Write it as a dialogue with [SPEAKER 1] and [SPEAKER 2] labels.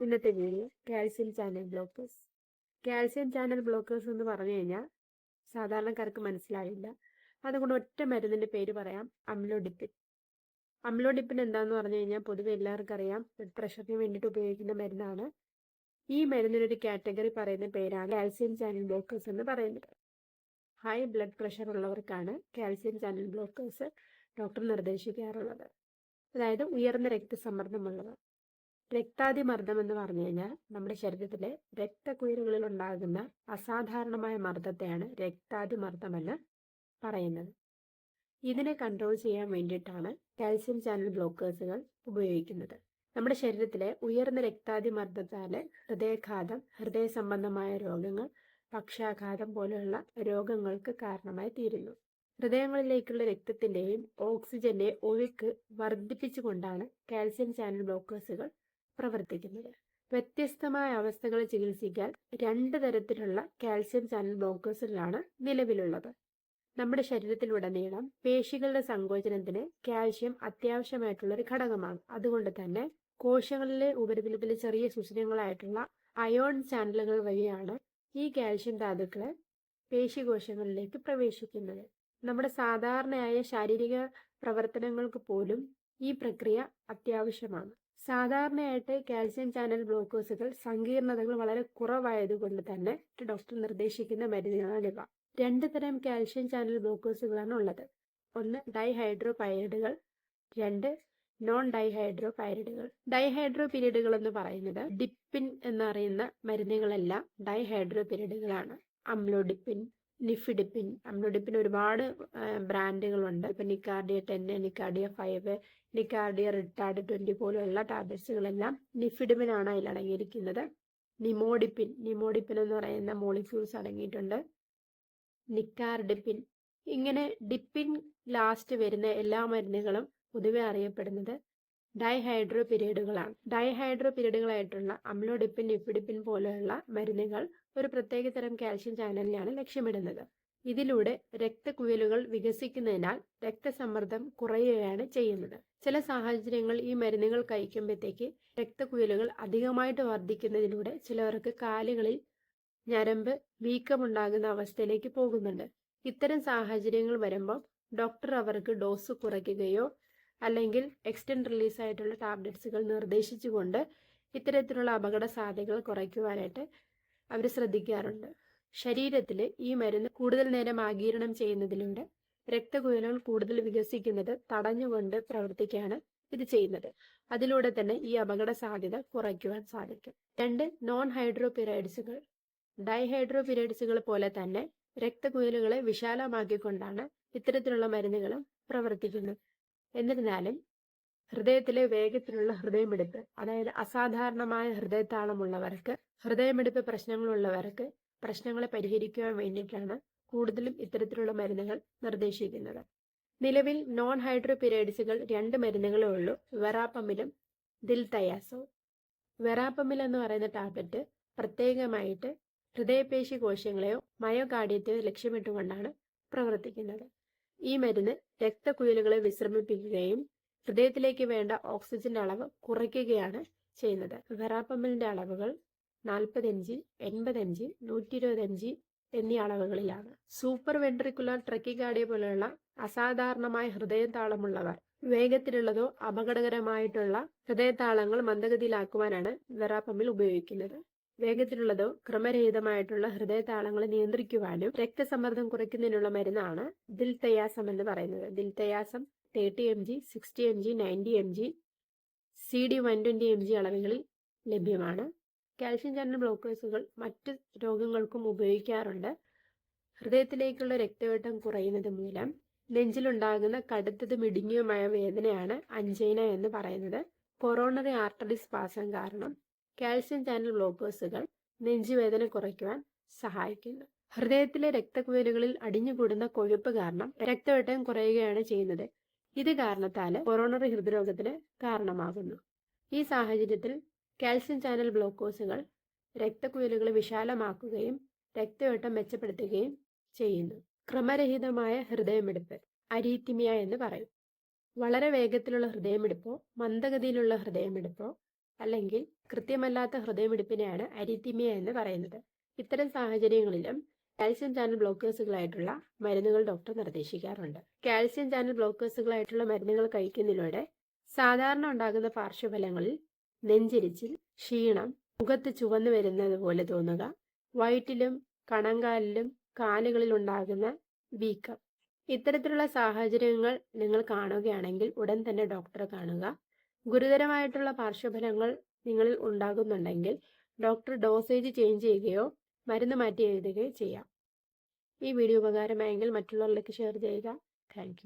[SPEAKER 1] ഇന്നത്തെ video calcium channel blockers. Calcium channel blockers എന്ന് പറഞ്ഞു കഴിഞ്ഞാൽ സാധാരണക്കാർക്ക് മനസ്സിലാവില്ല അതുകൊണ്ട് ഒറ്റ മരുന്നിന്റെ പേര് പറയാം അമ്ലോഡിപ്പിൻ. അമ്ലോഡിപ്പിൻ എന്താന്ന് പറഞ്ഞു കഴിഞ്ഞാൽ പൊതുവെ എല്ലാവർക്കും അറിയാം ബ്ലഡ് പ്രഷറിന് വേണ്ടിയിട്ട് ഉപയോഗിക്കുന്ന മരുന്നാണ്. ഈ മരുന്നിനൊരു കാറ്റഗറി പറയുന്ന പേരാണ് കാൽസ്യം ചാനൽ ബ്ലോക്കേഴ്സ് എന്ന് പറയുന്നത്. ഹൈ ബ്ലഡ് പ്രഷർ ഉള്ളവർക്കാണ് കാൽസ്യം ചാനൽ ബ്ലോക്കേഴ്സ് ഡോക്ടർ നിർദ്ദേശിക്കാറുള്ളത്. അതായത് ഉയർന്ന രക്തസമ്മർദ്ദമുള്ളവർ. രക്താതിമർദ്ദം എന്ന് പറഞ്ഞു കഴിഞ്ഞാൽ നമ്മുടെ ശരീരത്തിലെ രക്തക്കുഴലുകളിൽ ഉണ്ടാകുന്ന അസാധാരണമായ മർദ്ദത്തെയാണ് രക്താതിമർദ്ദമെന്ന് പറയുന്നത്. ഇതിനെ കൺട്രോൾ ചെയ്യാൻ വേണ്ടിയിട്ടാണ് കാൽസ്യം ചാനൽ ബ്ലോക്കേഴ്സുകൾ ഉപയോഗിക്കുന്നത്. നമ്മുടെ ശരീരത്തിലെ ഉയർന്ന രക്താതിമർദ്ദത്താൽ ഹൃദയാഘാതം ഹൃദയ സംബന്ധമായ രോഗങ്ങൾ പക്ഷാഘാതം പോലെയുള്ള രോഗങ്ങൾക്ക് കാരണമായി തീരുന്നു. ഹൃദയങ്ങളിലേക്കുള്ള രക്തത്തിന്റെയും ഓക്സിജന്റെ ഒഴുക്ക് വർദ്ധിപ്പിച്ചുകൊണ്ടാണ് കാൽസ്യം ചാനൽ ബ്ലോക്കേഴ്സുകൾ പ്രവർത്തിക്കുന്നത്. വ്യത്യസ്തമായ അവസ്ഥകൾ ചികിത്സിക്കാൻ രണ്ട് തരത്തിലുള്ള കാൽസ്യം ചാനൽ ബ്ലോക്കേഴ്സുകളാണ് നിലവിലുള്ളത്. നമ്മുടെ ശരീരത്തിലുടനീളം പേശികളുടെ സങ്കോചനത്തിന് കാൽഷ്യം അത്യാവശ്യമായിട്ടുള്ള ഒരു ഘടകമാണ്. അതുകൊണ്ട് തന്നെ കോശങ്ങളിലെ ഉപരിതലത്തിലെ ചെറിയ സുഷിരങ്ങളായിട്ടുള്ള അയോൺ ചാനലുകൾ വഴിയാണ് ഈ കാൽഷ്യം ധാതുക്കളെ പേശികോശങ്ങളിലേക്ക് പ്രവേശിക്കുന്നത്. നമ്മുടെ സാധാരണയായ ശാരീരിക പ്രവർത്തനങ്ങൾക്ക് പോലും ഈ പ്രക്രിയ അത്യാവശ്യമാണ്. സാധാരണയായിട്ട് കാൽസ്യം ചാനൽ ബ്ലോക്കേഴ്സുകൾ സങ്കീർണതകൾ വളരെ കുറവായതുകൊണ്ട് തന്നെ ഡോക്ടർ നിർദ്ദേശിക്കുന്ന മരുന്നുകളാണിവ രണ്ട് തരം കാൽസ്യം ചാനൽ ബ്ലോക്കേഴ്സുകളാണ് ഉള്ളത്. ഒന്ന് ഡൈഹൈഡ്രോ പൈറിഡുകൾ രണ്ട് നോൺ ഡൈഹൈഡ്രോ പൈറിഡുകൾ ഡൈഹൈഡ്രോ പിരീഡുകൾ എന്ന് പറയുന്നത് ഡിപ്പിൻ എന്നറിയുന്ന മരുന്നുകളെല്ലാം ഡൈഹൈഡ്രോ പിരീഡുകളാണ് അമ്ലോഡിപ്പിൻ നിഫിഡിപ്പിൻ അമ്ലോഡിപ്പിൻ ഒരുപാട് ബ്രാൻഡുകളുണ്ട്. ഇപ്പം Nicardia ten Nicardia five Nicardia retard twenty പോലുള്ള ടാബ്ലറ്റ്സുകളെല്ലാം നിഫിഡിപ്പിനാണ് അതിൽ അടങ്ങിയിരിക്കുന്നത്. നിമോഡിപ്പിൻ നിമോഡിപ്പിൻ എന്ന് പറയുന്ന മോളിക്യൂൾസ് അടങ്ങിയിട്ടുണ്ട്. നിക്കാർഡിപ്പിൻ ഇങ്ങനെ ഡിപ്പിൻ ലാസ്റ്റ് വരുന്ന എല്ലാ മരുന്നുകളും പൊതുവെ അറിയപ്പെടുന്നത് ഡൈഹൈഡ്രോ പിരീഡുകളാണ് ഡൈഹൈഡ്രോ പിരീഡുകളായിട്ടുള്ള അമ്ലോഡിപ്പിൻ നിഫിഡിപ്പിൻ പോലെയുള്ള മരുന്നുകൾ ഒരു പ്രത്യേക തരം കാൽഷ്യം ചാനലിനെയാണ് ലക്ഷ്യമിടുന്നത്. ഇതിലൂടെ രക്തക്കുഴലുകൾ വികസിക്കുന്നതിനാൽ രക്തസമ്മർദ്ദം കുറയുകയാണ് ചെയ്യുന്നത്. ചില സാഹചര്യങ്ങൾ ഈ മരുന്നുകൾ കഴിക്കുമ്പോഴത്തേക്ക് രക്തക്കുഴലുകൾ അധികമായിട്ട് വർദ്ധിക്കുന്നതിലൂടെ ചിലവർക്ക് കാലുകളിൽ ഞരമ്പ് വീക്കമുണ്ടാകുന്ന അവസ്ഥയിലേക്ക് പോകുന്നുണ്ട്. ഇത്തരം സാഹചര്യങ്ങൾ വരുമ്പോൾ ഡോക്ടർ അവർക്ക് ഡോസ് കുറയ്ക്കുകയോ അല്ലെങ്കിൽ എക്സ്റ്റൻഡ് റിലീസായിട്ടുള്ള ടാബ്ലറ്റ്സുകൾ നിർദ്ദേശിച്ചുകൊണ്ട് ഇത്തരത്തിലുള്ള അപകട സാധ്യതകൾ കുറയ്ക്കുവാനായിട്ട് അവർ ശ്രദ്ധിക്കാറുണ്ട്. ശരീരത്തിൽ ഈ മരുന്ന് കൂടുതൽ നേരം ആഗീരണം ചെയ്യുന്നതിലൂടെ രക്തകുഴലുകൾ കൂടുതൽ വികസിക്കുന്നത് തടഞ്ഞുകൊണ്ട് പ്രവർത്തിക്കുകയാണ് ഇത് ചെയ്യുന്നത്. അതിലൂടെ തന്നെ ഈ അപകട സാധ്യത കുറയ്ക്കുവാൻ സാധിക്കും. രണ്ട് നോൺ ഹൈഡ്രോപിറൈഡ്സുകൾ ഡൈഹൈഡ്രോപിറൈഡ്സുകൾ പോലെ തന്നെ രക്തകുഴലുകളെ വിശാലമാക്കിക്കൊണ്ടാണ് ഇത്തരത്തിലുള്ള മരുന്നുകളും പ്രവർത്തിക്കുന്നത്. എന്നിരുന്നാലും ഹൃദയത്തിലെ വേഗത്തിലുള്ള ഹൃദയമെടുപ്പ് അതായത് അസാധാരണമായ ഹൃദയത്താളമുള്ളവർക്ക് ഹൃദയമെടുപ്പ് പ്രശ്നങ്ങളുള്ളവർക്ക് പ്രശ്നങ്ങളെ പരിഹരിക്കുവാൻ വേണ്ടിയിട്ടാണ് കൂടുതലും ഇത്തരത്തിലുള്ള മരുന്നുകൾ നിർദ്ദേശിക്കുന്നത്. നിലവിൽ നോൺ ഹൈഡ്രോപിരൈഡ്സുകൾ രണ്ട് മരുന്നുകളേ ഉള്ളൂ വെറാപ്പമിലും ദിൽതയാസോ. വെറാപ്പമിൽ എന്ന് പറയുന്ന ടാബ്ലറ്റ് പ്രത്യേകമായിട്ട് ഹൃദയപേശി കോശങ്ങളെയോ മയോകാർഡിയത്തെയോ ലക്ഷ്യമിട്ടുകൊണ്ടാണ് പ്രവർത്തിക്കുന്നത്. ഈ മരുന്ന് രക്തക്കുഴലുകളെ വിശ്രമിപ്പിക്കുകയും ഹൃദയത്തിലേക്ക് വേണ്ട ഓക്സിജന്റെ അളവ് കുറയ്ക്കുകയാണ് ചെയ്യുന്നത്. വെറാപ്പമിലിന്റെ അളവുകൾ നാൽപ്പത് എം ജി എൺപത് നൂറ്റി ഇരുപത് എന്നീ അളവുകളിലാണ്. സൂപ്പർ വെൻട്രിക്കുലർ ട്രക്കിഗാഡിയ പോലെയുള്ള അസാധാരണമായ ഹൃദയതാളമുള്ളവർ വേഗത്തിലുള്ളതോ അപകടകരമായിട്ടുള്ള ഹൃദയതാളങ്ങൾ മന്ദഗതിയിലാക്കുവാനാണ് വെറാപ്പമിൽ ഉപയോഗിക്കുന്നത്. വേഗത്തിലുള്ളതോ ക്രമരഹിതമായിട്ടുള്ള ഹൃദയതാളങ്ങളെ നിയന്ത്രിക്കുവാനും രക്തസമ്മർദ്ദം കുറയ്ക്കുന്നതിനുള്ള മരുന്നാണ് ദിൽതയാസം എന്ന് പറയുന്നത്. Diltiazem thirty M G sixty M G ninety M G C D one twenty M G അളവുകളിൽ ലഭ്യമാണ്. കാൽഷ്യം ചാനൽ ബ്ലോക്കേഴ്സുകൾ മറ്റ് രോഗങ്ങൾക്കും ഉപയോഗിക്കാറുണ്ട്. ഹൃദയത്തിലേക്കുള്ള രക്തയോട്ടം കുറയുന്നത് മൂലം നെഞ്ചിലുണ്ടാകുന്ന കടുത്തതും ഇടുങ്ങിയുമായ വേദനയാണ് അഞ്ചൈന എന്ന് പറയുന്നത്. കൊറോണറി ആർട്ടറി സ്പാസം കാരണം കാൽസ്യം ചാനൽ ബ്ലോക്കേഴ്സുകൾ നെഞ്ചുവേദന കുറയ്ക്കുവാൻ സഹായിക്കുന്നു. ഹൃദയത്തിലെ രക്തക്കുഴലുകളിൽ അടിഞ്ഞുകൂടുന്ന കൊഴുപ്പ് കാരണം രക്തയോട്ടം കുറയുകയാണ് ചെയ്യുന്നത്. ഇത് കാരണത്താൽ കൊറോണറി ഹൃദ്രോഗത്തിന് കാരണമാകുന്നു. ഈ സാഹചര്യത്തിൽ കാൽസ്യം ചാനൽ ബ്ലോക്കേഴ്സുകൾ രക്തക്കുഴലുകൾ വിശാലമാക്കുകയും രക്തയോട്ടം മെച്ചപ്പെടുത്തുകയും ചെയ്യുന്നു. ക്രമരഹിതമായ ഹൃദയമിടിപ്പ് അരീത്തിമിയ എന്ന് പറയും. വളരെ വേഗത്തിലുള്ള ഹൃദയമിടിപ്പോ മന്ദഗതിയിലുള്ള ഹൃദയമിടിപ്പോ അല്ലെങ്കിൽ കൃത്യമല്ലാത്ത ഹൃദയമിടിപ്പിനെയാണ് അരിത്തിമിയ എന്ന് പറയുന്നത്. ഇത്തരം സാഹചര്യങ്ങളിലും കാൽസ്യം ചാനൽ ബ്ലോക്കേഴ്സുകളായിട്ടുള്ള മരുന്നുകൾ ഡോക്ടർ നിർദ്ദേശിക്കാറുണ്ട്. കാൽസ്യം ചാനൽ ബ്ലോക്കേഴ്സുകളായിട്ടുള്ള മരുന്നുകൾ കഴിക്കുന്നതിലൂടെ സാധാരണ ഉണ്ടാകുന്ന പാർശ്വഫലങ്ങളിൽ നെഞ്ചിരിച്ചിൽ ക്ഷീണം മുഖത്ത് ചുവന്നു വരുന്നത് പോലെ തോന്നുക വയറ്റിലും കണങ്കാലിലും കാലുകളിൽ ഉണ്ടാകുന്ന വീക്കം. ഇത്തരത്തിലുള്ള സാഹചര്യങ്ങൾ നിങ്ങൾ കാണുകയാണെങ്കിൽ ഉടൻ തന്നെ ഡോക്ടറെ കാണുക. ഗുരുതരമായിട്ടുള്ള പാർശ്വഫലങ്ങൾ നിങ്ങളിൽ ഉണ്ടാകുന്നുണ്ടെങ്കിൽ ഡോക്ടർ ഡോസേജ് ചേഞ്ച് ചെയ്യുകയോ മരുന്ന് മാറ്റി എഴുതുകയോ ചെയ്യാം. ഈ വീഡിയോ ഉപകാരമായെങ്കിൽ മറ്റുള്ളവരിലേക്ക് ഷെയർ ചെയ്യുക. താങ്ക്